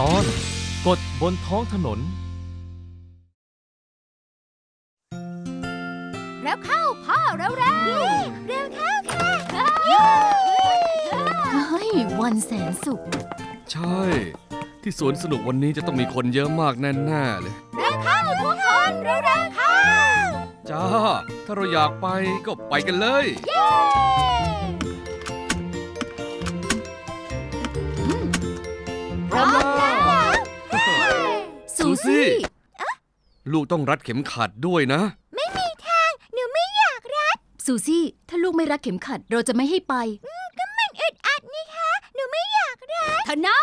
ตอนกฎบนท้องถนนเร็วเข้าพ่อเร็วเร็วเร็วเข้าค่ะเฮ้ยวันแสนสุข ใช่ ที่สวนสนุกวันนี้จะต้องมีคนเยอะมากแน่ๆเลย เร็วเข้าทุกคนเร็วเร็วเข้าจ้า ถ้าเราอยากไปก็ไปกันเลยพร้อมแล้ว ซูซี่ ลูกต้องรัดเข็มขัดด้วยนะ ไม่มีทาง หนูไม่อยากรัด ซูซี่ ถ้าลูกไม่รัดเข็มขัดเราจะไม่ให้ไป ก็มันอึดอัดนี่คะ หนูไม่อยากรัดธนา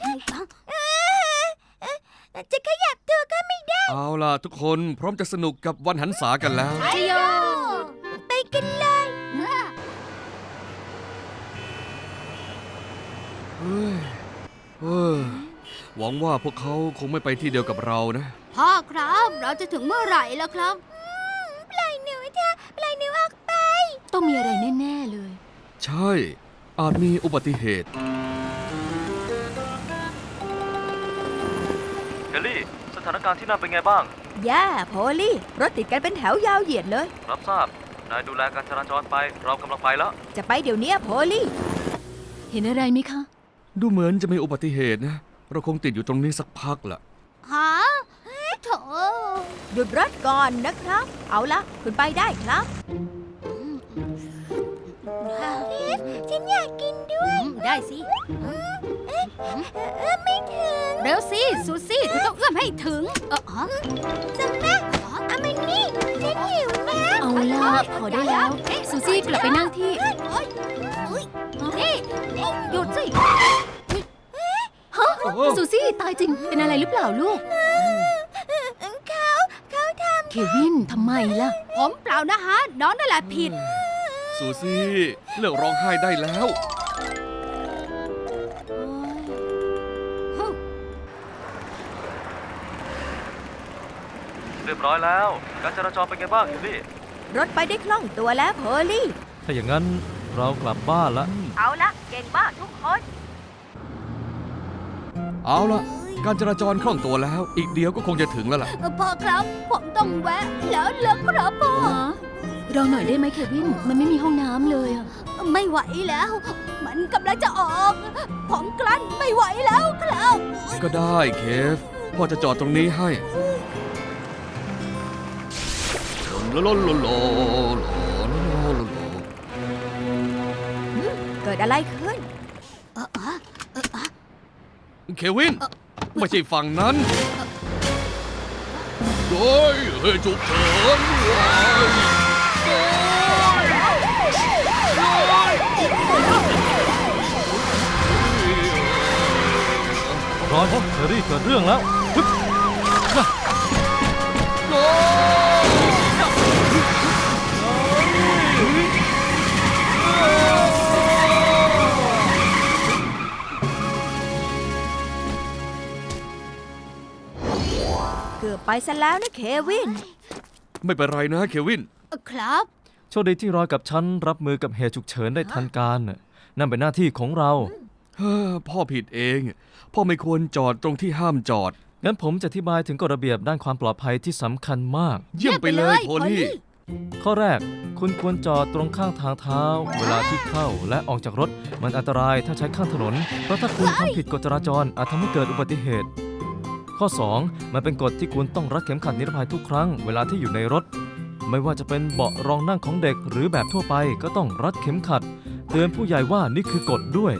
เออเอ่อจะขยับตัวก็ไม่ได้ เอาล่ะทุกคนพร้อมจะสนุกกับวันหันษากันแล้วชโย ไปกันเลย เฮ้ยเฮ้ย หวังว่าพวกเขาคงไม่ไปที่เดียวกับเรานะ พ่อครับเราจะถึงเมื่อไหร่แล้วครับปล่อยหนูเถอะปล่อยหนูออกไป ต้องมีอะไรแน่ ๆ เลย ใช่ อาจมีอุบัติเหตุเฮลลี่ สถานการณ์ที่นั่นเป็นไงบ้าง แย่โพลี่ รถติดกันเป็นแถวยาวเหยียดเลย รับทราบ นายดูแลการจราจรไป เรากำลังไปแล้ว จะไปเดี๋ยวนี้โพลี่ เห็นอะไรไหมคะ ดูเหมือนจะมีอุบัติเหตุนะ เราคงติดอยู่ตรงนี้สักพักละฮะโถหยุดรถก่อนนะครับ เอาละคุณไปได้ครับ ฉันอยากกินด้วย ได้สิเอื้อมไม่ถึง เร็วสิ ซูซี่เธอต้องเอื้อมให้ถึง เออฮะจำนะเอามันนี่ฉันหิวนะเอาล่ะพอได้แล้ว ซูซี่กลับไปนั่งที่นี่หยุดสิฮะ ซูซี่ตายจริง เป็นอะไรหรือเปล่าลูก เขาเขาทเควินทำไมล่ะำผมเปล่านะฮะ น้องนั่นแหละผิด ซูซี่เลิกร้องไห้ได้แล้ว เรียบร้อยแล้ว การจราจรเป็นไงบ้างเฮลลี่ รถไปได้คล่องตัวแล้วโพลี่ ถ้าอย่างนั้นเรากลับบ้านละ เอาละเก่งมากทุกคน เอาล่ะการจราจรคล่องตัวแล้ว อีกเดียวก็คงจะถึงแล้วล่ะพ่อครับ ผมต้องแวะ แล้วเลิกครับพ่อฮะเราหน่อยได้ไหมเควิน มันไม่มีห้องน้ำเลยอะไม่ไหวแล้ว มันกำลังจะออก ผมกลั้นไม่ไหวแล้วครับก็ได้เคฟ พ่อจะจอดตรงนี้ให้โลโลโลโลโลโลโลโลเกิดอะไรขึ้น เควิน ไม่ใช่ฝั่งนั้นโอ้ยเฮ้ยฉุกเฉินเว้ยร้อนเฮลลี่เกิดเรื่องแล้ว ไปซะแล้วนะเควิน ไม่เป็นไรนะเควิน ครับ โชคดีที่รอยกับฉันรับมือกับเหตุฉุกเฉินได้ทันการน่ะนั่นเป็นหน้าที่ของเรา เฮ้อพ่อผิดเอง พ่อไม่ควรจอดตรงที่ห้ามจอด งั้นผมจะอธิบายถึงกฎระเบียบด้านความปลอดภัยที่สำคัญมาก เยี่ยมไปเลยโพลี่ ข้อแรก คุณควรจอดตรงข้างทางเท้า เวลาที่เข้าและออกจากรถ มันอันตรายถ้าใช้ข้างถนน เพราะถ้าคุณทำผิดกฎจราจรอาจทำให้เกิดอุบัติเหตุ ข้อ 2 มันเป็นกฎที่คุณต้องรัดเข็มขัดนิรภัยทุกครั้งเวลาที่อยู่ในรถ ไม่ว่าจะเป็นเบาะรองนั่งของเด็กหรือแบบทั่วไปก็ต้องรัดเข็มขัด เตือนผู้ใหญ่ว่านี่คือกฎด้วย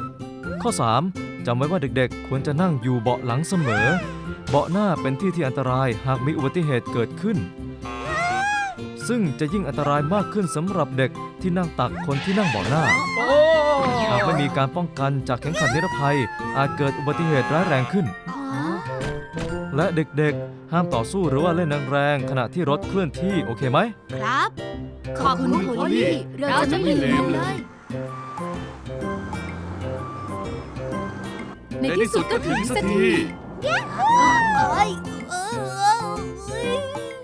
ข้อ 3จำไว้ว่าเด็กๆ ควรจะนั่งอยู่เบาะหลังเสมอ เบาะหน้าเป็นที่ที่อันตรายหากมีอุบัติเหตุเกิดขึ้น ซึ่งจะยิ่งอันตรายมากขึ้นสำหรับเด็กที่นั่งตักคนที่นั่งเบาะหน้าหากไม่มีการป้องกันจากเข็มขัดนิรภัยอาจเกิดอุบัติเหตุร้ายแรงขึ้น และเด็กๆ ห้ามต่อสู้หรือว่าเล่นแรงๆขณะที่รถเคลื่อนที่โอเคไหม ครับ ขอบคุณโพลี่เราจะไม่ลืมเลย ในที่สุดก็ถึงสักทีเอ้ยเออ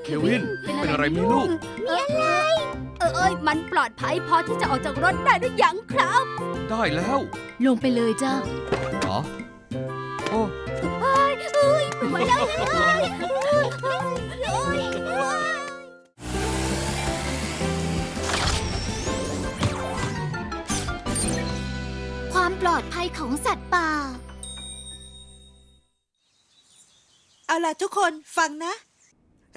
เควิน เป็นอะไรไหมีลูก มีอะไร เออเอ้ยมันปลอดภัยพอที่จะออกจากรถได้หรือยังครับได้แล้ว ลงไปเลยจ้า เหรอ โอ้ เอ้ไปเลย ความปลอดภัยของสัตว์ป่า เอาล่ะทุกคนฟังนะ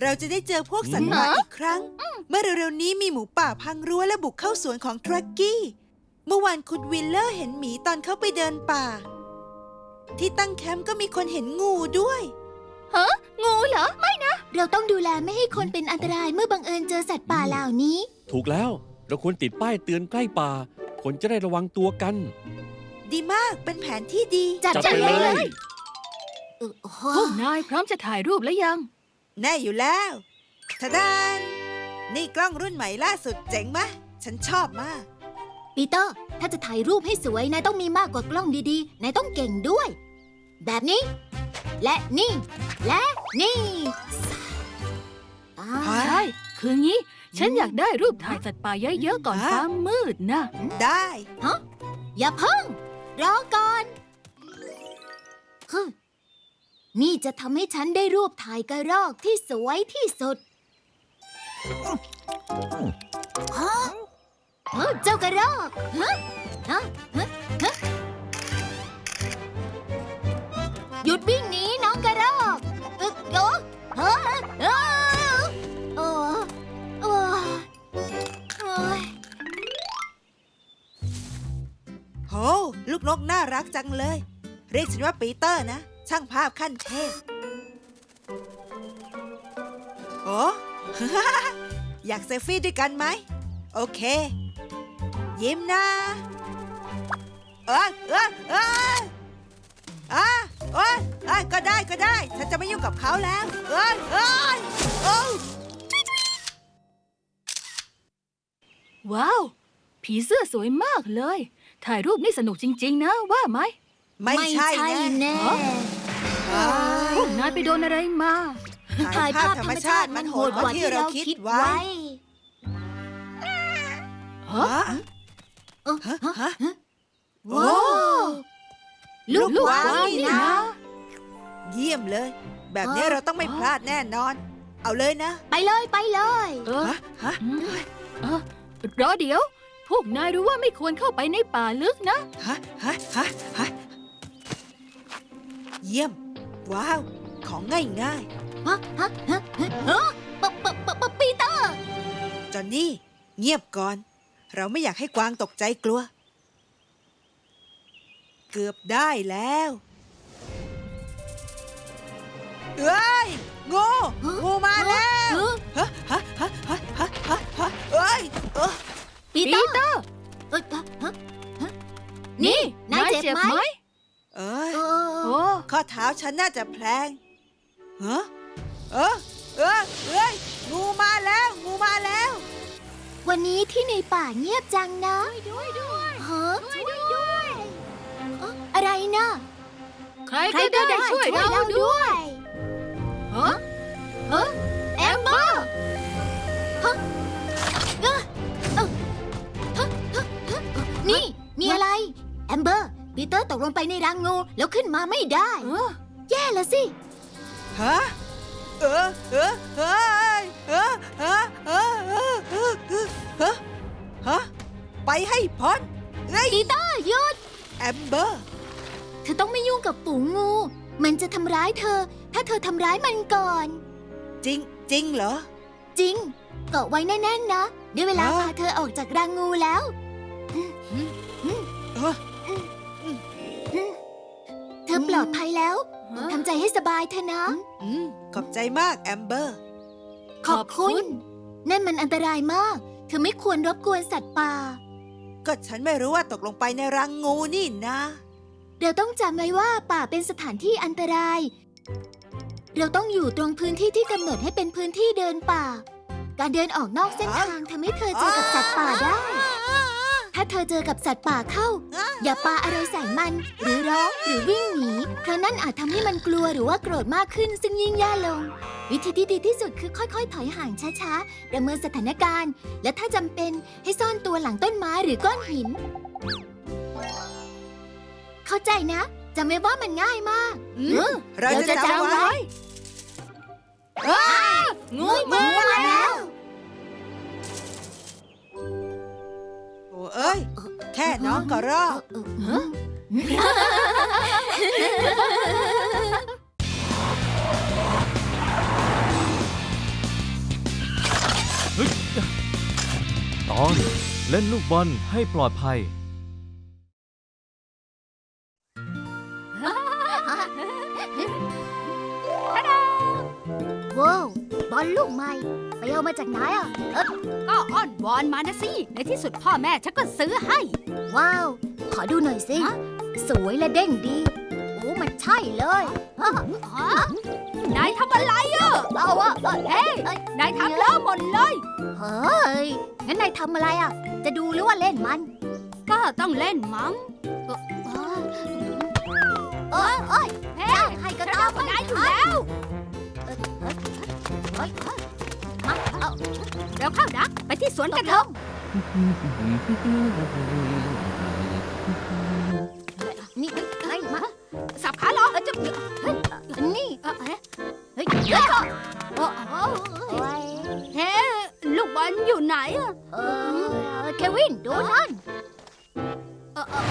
เราจะได้เจอพวกสัตว์ป่าฮะอีกครั้ง เมื่อเร็วๆนี้มีหมูป่าพังรั้วและบุกเข้าสวนของทรักกี้ เมื่อวานคุณวิลเลอร์เห็นหมีตอนเข้าไปเดินป่า ที่ตั้งแคมป์ก็มีคนเห็นงูด้วย งูเหรอ ไม่นะ เราต้องดูแลไม่ให้คนเป็นอันตรายเมื่อบังเอิญเจอสัตว์ป่าเหล่านี้ ถูกแล้ว เราควรติดป้ายเตือนใกล้ป่า คนจะได้ระวังตัวกัน ดีมากเป็นแผนที่ดี จัดจัดไปไปเลเลยยเออโอ้โหพวกนายพร้อมจะถ่ายรูปแล้วยัง แน่อยู่แล้วทะดาน นี่กล้องรุ่นใหม่ล่าสุดเจ๋งมะ ฉันชอบมาก ปีเตอร์ ถ้าจะถ่ายรูปให้สวย นายต้องมีมากกว่ากล้องดีๆ นายต้องเก่งด้วย แบบนี้ และนี่ และนี่อ่าฮะใช่คืองี้ ฉันอยากได้รูปถ่ายสัตว์ป่าเยอะๆก่อนฮะฟ้ามืดนะ ได้ อย่าเพิ่ง รอก่อนฮึมนี่จะทำให้ฉันได้รูปถ่ายกระรอกที่สวยที่สุดฮะเอ้าเจ้ากระรอกฮะฮะฮะฮะ หยุดวิ่งหนีน้องกระรอกเอ๊ะโอ้เฮ้ยเอ้าโอ้โอ้โอ้ยโห ลูกนกน่ารักจังเลย เรียกฉันว่าปีเตอร์นะ ช่างภาพขั้นเทพโอ้ อยากเซลฟี่ด้วยกันไหม โอเค ยิ้มนะ เออเออเออ อะโอ้ยอะก็ได้ก็ได้ ฉันจะไม่ยุ่งกับเขาแล้ว เอ้ยเอ้ยโอ้ว้าว ผีเสื้อสวยมากเลย ถ่ายรูปนี่สนุกจริง ๆ นะ ว่าไหมไม่ใช่แน่แน่อ่าพวกนายไปโดนอะไรมา ถ่ายภาพธรรมชาติมันโหดกว่าที่เราคิดไว้ฮะฮะฮะฮะโอ้ว้าว ลูกลูกกวางกวางนี่นี่นะนะ เยี่ยมเลย แบบนี้อ๋อเราต้องไม่พลาดแน่นอน เอาเลยนะ ไปเลยไปเลยเออฮะฮะอืมเออรอเดี๋ยว พวกนายรู้ว่าไม่ควรเข้าไปในป่าลึกนะ ฮะฮะฮะฮะเยี่ยม ว้าว ของง่ายง่ายฮะฮะฮะฮะฮะปะปะปะปะปีเตอร์ ๆจอนนี่ เงียบก่อน เราไม่อยากให้กวางตกใจกลัว เกือบได้แล้วเอ้ยงูงูมาแล้วเออฮะฮะฮะฮะฮะฮะฮะเอ้ยเออปีปีเตอร์เตอร์เอ้ยฮะฮะฮะนี่นายเจ็บไหมเอ้ยเออโอ้ข้อเท้าฉันน่าจะแพลงฮะเออเออเอ้ยงูมาแล้วงูมาแล้ว วันนี้ที่ในป่าเงียบจังนะด้วยด้วยฮะ นะ ใครก็ได้ช่วยเราด้วย ฮะ ฮะ แอมเบอร์ ฮะเอ้อเอ้อฮะฮะฮะนี่ มีอะไร แอมเบอร์ ปีเตอร์ตกลงไปในรังงูแล้วขึ้นมาไม่ได้เออแย่ละสิ ฮะเออเออเฮ้ยเออเออเออเออเออเออฮะฮะไปให้พ้นเอ้ยปีเตอร์หยุด แอมเบอร์เธอต้องไม่ยุ่งกับฝูงงู มันจะทำร้ายเธอ ถ้าเธอทำร้ายมันก่อน จริง จริงเหรอ จริง เกาะไว้แน่นๆนะได้เวลาฮะ พาเธอออกจากรังงูแล้ว เออเธอปลอดภัยแล้วทำใจให้สบายเถอะนะ อืมขอบใจมากแอมเบอร์ ขอบคุณ นั่นมันอันตรายมาก เธอไม่ควรรบกวนสัตว์ป่า ก็ฉันไม่รู้ว่าตกลงไปในรังงูนี่นะ เราต้องจำไว้ว่าป่าเป็นสถานที่อันตราย เราต้องอยู่ตรงพื้นที่ที่กำหนดให้เป็นพื้นที่เดินป่า การเดินออกนอกเส้นทางทำให้เธอเจอกับสัตว์ป่าได้ ถ้าเธอเจอกับสัตว์ป่าเข้า อย่าปาอะไรใส่มัน หรือร้องหรือวิ่งหนีเพราะนั่นอาจทำให้มันกลัวหรือว่าโกรธมากขึ้นซึ่งยิ่งแย่ลง วิธีที่ดีที่สุดคือค่อยๆ ถอยห่างช้าๆประเมินสถานการณ์ และถ้าจำเป็นให้ซ่อนตัวหลังต้นไม้หรือก้อนหิน เข้าใจนะจำไว้ว่ามันง่ายมากอืมเราจะจำไว้งูงูมาแล้วโอ้เอ้ย แค่น้องก็รอดตอนเล่นลูกบอลให้ปลอดภัย มานะสิ ในที่สุดพ่อแม่ฉันก็ซื้อให้ ว้าว ขอดูหน่อยสิ ฮะ สวยและเด้งดี โอ้มันใช่เลยฮะนายทำอะไรอะ เอาวะเฮ้ยนายทำเลอะหมดเลย เฮ้ย งั้นนายทำอะไรอะ จะดูหรือว่าเล่นมันก็ต้องเล่นมั้งเอ้ยเอ้ยเฮ้ให้ก็ฉันต้องทำนายอยู่แล้วเฮ้ยมาเอา เดี๋ยวเข้าดักไปที่สวนกันเถอะนี่ไอ้มาสับขาหรอจะนี่เอ่อเอ๊ะเฮ้ยเฮ้ยเอ่อเอ่อโอ้ยเฮ้ลูกบอลอยู่ไหนอะเควินดูนั่นเอ่อเอ่อ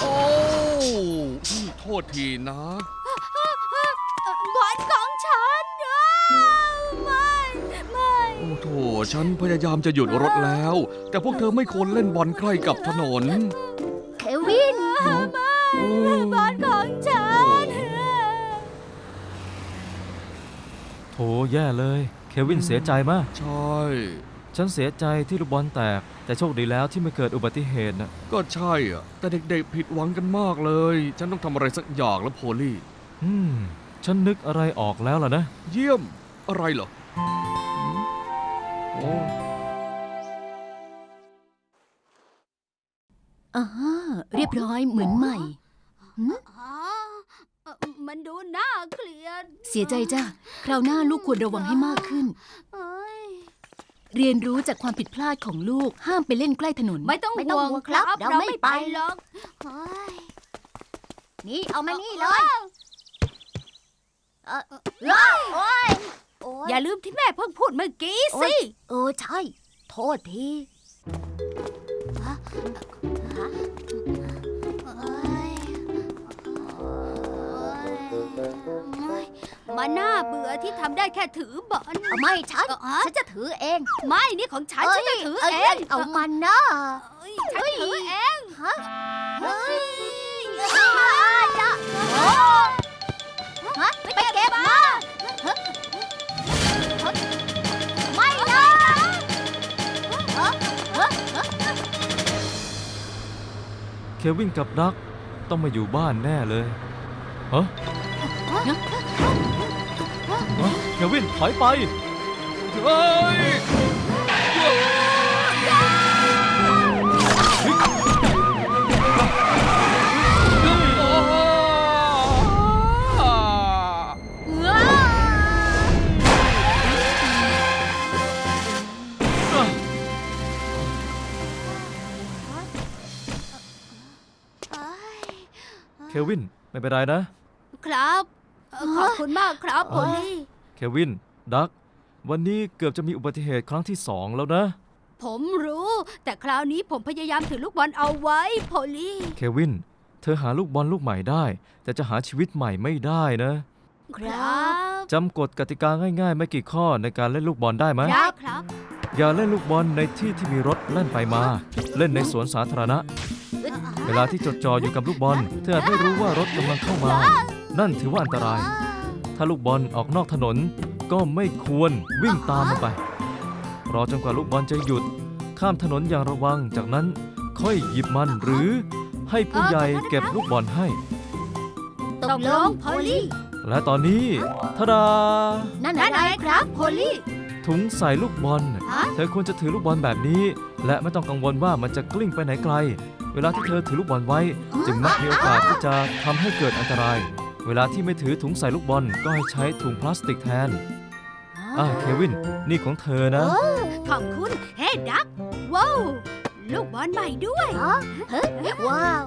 โอ้โทษทีนะ โอ้โถฉันพยายามจะหยุดรถแล้ว แต่พวกเธอไม่ควรเล่นบอลใกล้กับถนน เควินโอ้บอลของฉัน โถแย่เลย เควินเสียใจมาก ใช่ ฉันเสียใจที่ลูกบอลแตก แต่โชคดีแล้วที่ไม่เกิดอุบัติเหตุนะก็ใช่อะแต่เด็กๆผิดหวังกันมากเลย ฉันต้องทำอะไรสักอย่างแล้วโพลี่ อืม ฉันนึกอะไรออกแล้วล่ะนะ เยี่ยมอะไรเหรอหืมโอ้อ่าเรียบร้อยเหมือนใหม่ อ๋อเอ่อมันดูน่าเกลียดเสียใจจ้ะคราวหน้าลูกควรระวังให้มากขึ้น เอ้ยเรียนรู้จากความผิดพลาดของลูกห้ามไปเล่นใกล้ถนน ไม่ต้องไม่ต้องห่วงห่วงคครัรับบ เราเราไม่ไม่ไปไปหรอกเฮ้ยนี่เอามานี่เลย เออโอ้ย โอ้ยอย่าลืมที่แม่เพิ่งพูดเมื่อกี้โอ๊สิยเออใช่ โทษทีฮะฮะเอ้ยมันน่าเบื่อที่ทำได้แค่ถือบอลเอาไม่ฉัน เอ่อฮะฉันจะถือเองไม่นี่ของฉันฉันจะถือเอง เอามันนะเอ้ยฉันถือเอง ฮะเฮ้ยจะฮะ วินกับดักต้องมาอยู่บ้านแน่เลยฮะฮะเควินถอยไปเฮ้ย เควิน ไม่เป็นไรนะ ครับเอ่อขอบคุณมากครับโพลี่ เควิน ดัก วันนี้เกือบจะมีอุบัติเหตุครั้งที่สองแล้วนะ ผมรู้ แต่คราวนี้ผมพยายามถือลูกบอลเอาไว้โพลี่ เควิน เธอหาลูกบอลลูกใหม่ได้ แต่จะหาชีวิตใหม่ไม่ได้นะ ครับ จำกฎกติกาง่ายๆ ไม่กี่ข้อในการเล่นลูกบอลได้ไหมได้ครับ อย่าเล่นลูกบอลในที่ที่มีรถเล่นไปมา เล่นในสวนสาธารณะ เวลาที่จดจ่ออยู่กับลูกบอล เธออาจไม่รู้ว่ารถกำลังเข้ามา นั่นถือว่าอันตราย ถ้าลูกบอลออกนอกถนน ก็ไม่ควรวิ่งตามมันไป รอจนกว่าลูกบอลจะหยุด ข้ามถนนอย่างระวัง จากนั้นค่อยหยิบมันหรือให้ผู้ใหญ่เก็บลูกบอลให้ ตกลงโพลี่ และตอนนี้ทาดา นั่นนั่นอะไรอะไรครับโพลี่ ถุงใส่ลูกบอล ฮะ เธอควรจะถือลูกบอลแบบนี้ และไม่ต้องกังวลว่ามันจะกลิ้งไปไหนไกล เวลาที่เธอถือลูกบอลไว้ จึงมักมีโอกาสที่จะทำให้เกิดอันตราย เวลาที่ไม่ถือถุงใส่ลูกบอลก็ให้ใช้ถุงพลาสติกแทนอ่าเควิน นี่ของเธอนะ ขอบคุณ เฮ้ดัก ว้าว ลูกบอลใหม่ด้วยว้าว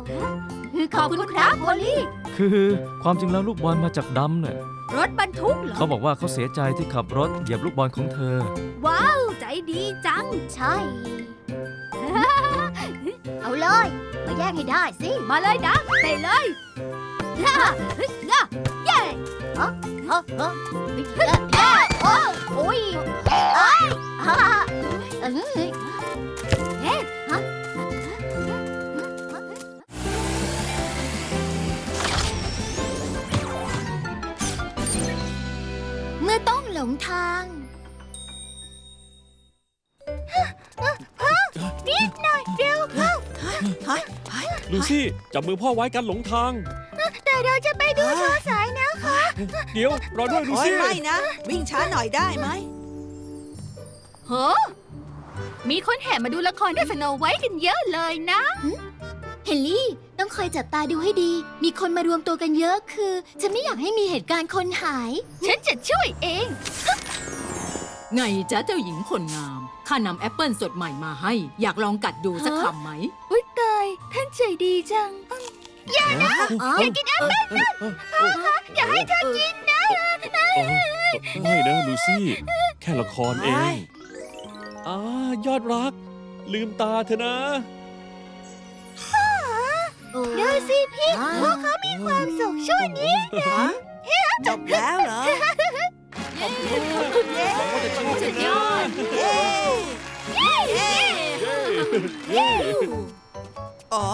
ขอบคุณครับโพลี่คือความจริงแล้วลูกบอลมาจากดำเนี่ยรถบรรทุกเหรอเขาบอกว่าเขาเสียใจที่ขับรถเหยียบลูกบอลของเธอ ว้าว ใจดีจัง ใช่ เอาเลย มาแย่งให้ได้สิ มาเลยดักเตะเลยย่าเฮ้ยย่าเย้เฮ้เฮ้เฮ้โอ้โอ้ยอ้ายฮ่าเอ้ยเอ๊ะเมื่อต้องหลงทาง ฮะลูซี่จับมือพ่อไว้กันหลงทาง แต่เราจะไปดูโชว์สายนะคะ เดี๋ยวรอด้วยลูโอ้ยซี่ไม่นะ วิ่งช้าหน่อยได้ไหม โห มีคนแห่มาดูละครด้วยสโนไว้กันเยอะเลยนะ เฮนลี่ ต้องคอยจับตาดูให้ดี มีคนมารวมตัวกันเยอะคือ ฉันไม่อยากให้มีเหตุการณ์คนหาย ฉันจะช่วยเอง ไงจ๊ะเจ้าหญิงคนงาม ข้านำแอปเปิลสดใหม่มาให้ อยากลองกัดดูสักคำไหม อุ้ยตาย ท่านใจดีจัง อย่านะอ๋ออย่ากินแอปเปิ้ลอย่าให้เธอกินนะไม่นะลูซี่ แค่ละครเอง อ่ายอดรัก ลืมตาเถอะนะ ดูสิพี่พวกเขามีความสุขช่วงนี้ฮะจบแล้วเหรอขอบคุณขอบคุณเย้หวังว่าจะชอบสุดยอดเย้เย้เย้เย้ อ๋อ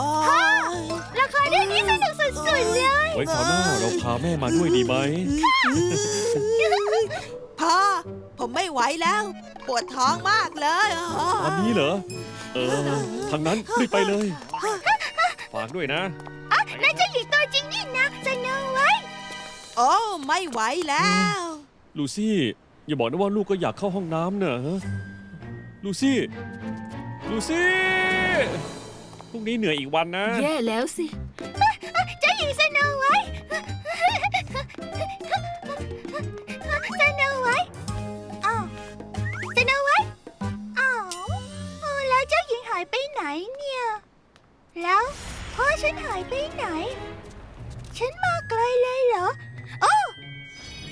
ละครเรื่องนี้สนุกสุดๆเลย ไว้คราวหน้าเราพาแม่มาด้วยดีไหม พ่อ ผมไม่ไหวแล้ว ปวดท้องมากเลยอ๋อวันนี้เหรอ เออ ทางนั้นรีบไปเลย ฝากด้วยนะนายเจ้าหญิงตัวจริงนี่นะสโนไว้โอ้ไม่ไหวแล้ว ลูซี่ อย่าบอกนะว่าลูกก็อยากเข้าห้องน้ำเนอะลูซี่ ลูซี่ พรุ่งนี้เหนื่อยอีกวันนะ แย่แล้วสิ เจ้าหญิงสโนไว้สโนไว้อ้าวสโนไว้อ้าวเออแล้วเจ้าหญิงหายไปไหนเนี่ย แล้วพ่อฉันหายไปไหน ฉันมาไกลเลยเหรอ โอ้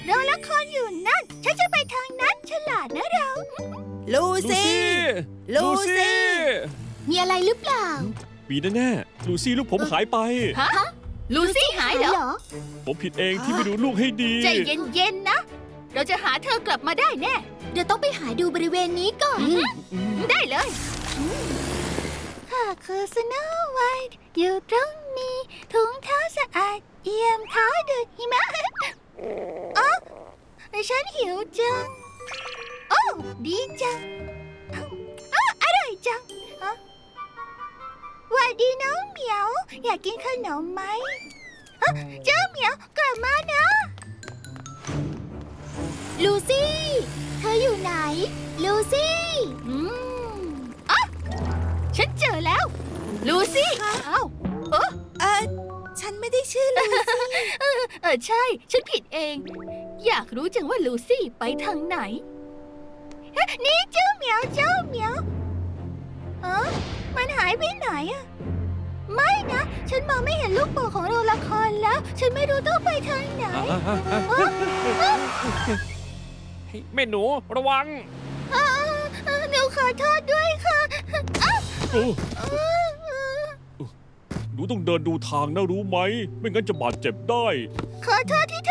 โรงละครอยู่นั่น ฉันจะไปทางนั้นฉลาดนะเรา ลูลูซี่ ซี่ ลูซี่ มีอะไรหรือเปล่า มีแน่ๆลูซี่ลูกผมหายไป ฮะลูซี่หายเหรอ ผมผิดเองที่ไม่ดูลูกให้ดี ใจเย็นๆนะ เราจะหาเธอกลับมาได้แน่ เดี๋ยวต้องไปหาดูบริเวณนี้ก่อน ได้เลยข้าคือสโนไวท์อยู่ตรงนี้ ถุงเท้าสะอาด เอี่ยมเท้าดูดหิมะอ๋อฉันหิวจัง โอ้ดีจัง ดดีน้องเหมียว อยากกินขนมไหมอ๋อเจ้าเหมียวกลับมานะ ลูซี่ เธออยู่ไหน ลูซี่อืมอะฉันเจอแล้ว ลูซี่เอ้าเออฉันไม่ได้ชื่อลูซี่ เออเออใช่ ฉันผิดเอง อยากรู้จังว่าลูซี่ไปทางไหนนี่เจ้าเหมียวเจ้าเหมียวเออมันหายไปไหนอะ ไม่นะ ฉันมองไม่เห็นลูกโป่งของโรงละครแล้ว ฉันไม่รู้ต้องไปทางไหนให้แม่หนูระวังอ่าหนูขอโทษด้วยค่ะโอ้หนูต้องเดินดูทางนะรู้ไหม ไม่งั้นจะบาดเจ็บได้ ขอโทษที่ท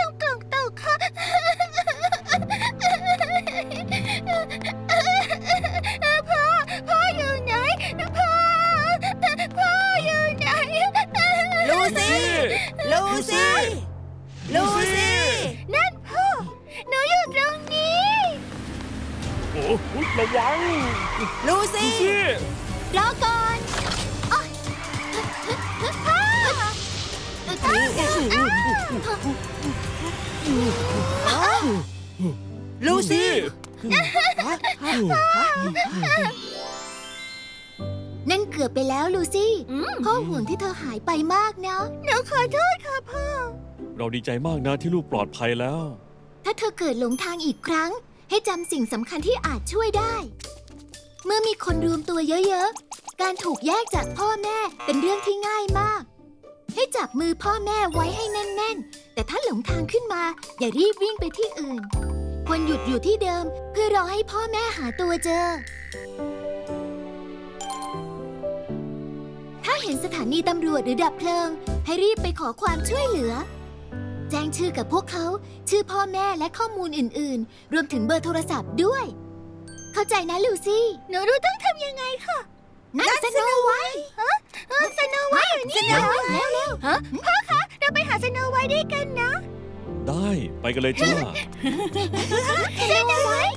อ้โหระวังลูซี่ลูซี่รอก่อนอ๊ะพ่อลูซี่ นั่นเกือบไปแล้วลูซี่อืมพ่อห่วงที่เธอหายไปมากนะหนูขอโทษค่ะพ่อ เราดีใจมากนะที่ลูกปลอดภัยแล้ว ถ้าเธอเกิดหลงทางอีกครั้ง ให้จำสิ่งสำคัญที่อาจช่วยได้ เมื่อมีคนรวมตัวเยอะๆ การถูกแยกจากพ่อแม่เป็นเรื่องที่ง่ายมาก ให้จับมือพ่อแม่ไว้ให้แน่นๆ แต่ถ้าหลงทางขึ้นมา อย่ารีบวิ่งไปที่อื่น ควรหยุดอยู่ที่เดิม เพื่อรอให้พ่อแม่หาตัวเจอ ถ้าเห็นสถานีตำรวจหรือดับเพลิง ให้รีบไปขอความช่วยเหลือ แจ้งชื่อกับพวกเขา ชื่อพ่อแม่และข้อมูลอื่น ๆ รวมถึงเบอร์โทรศัพท์ด้วย เข้าใจนะลูซี่ หนูรู้ต้องทำยังไงค่ะนั่นสโนไวท์ฮะสโนไวท์อยู่นี่เหรอเร็วเร็วฮะพ่อคะเราไปหาสโนไวท์ด้วยกันนะได้ไปกันเลยจ้า สโนไวท์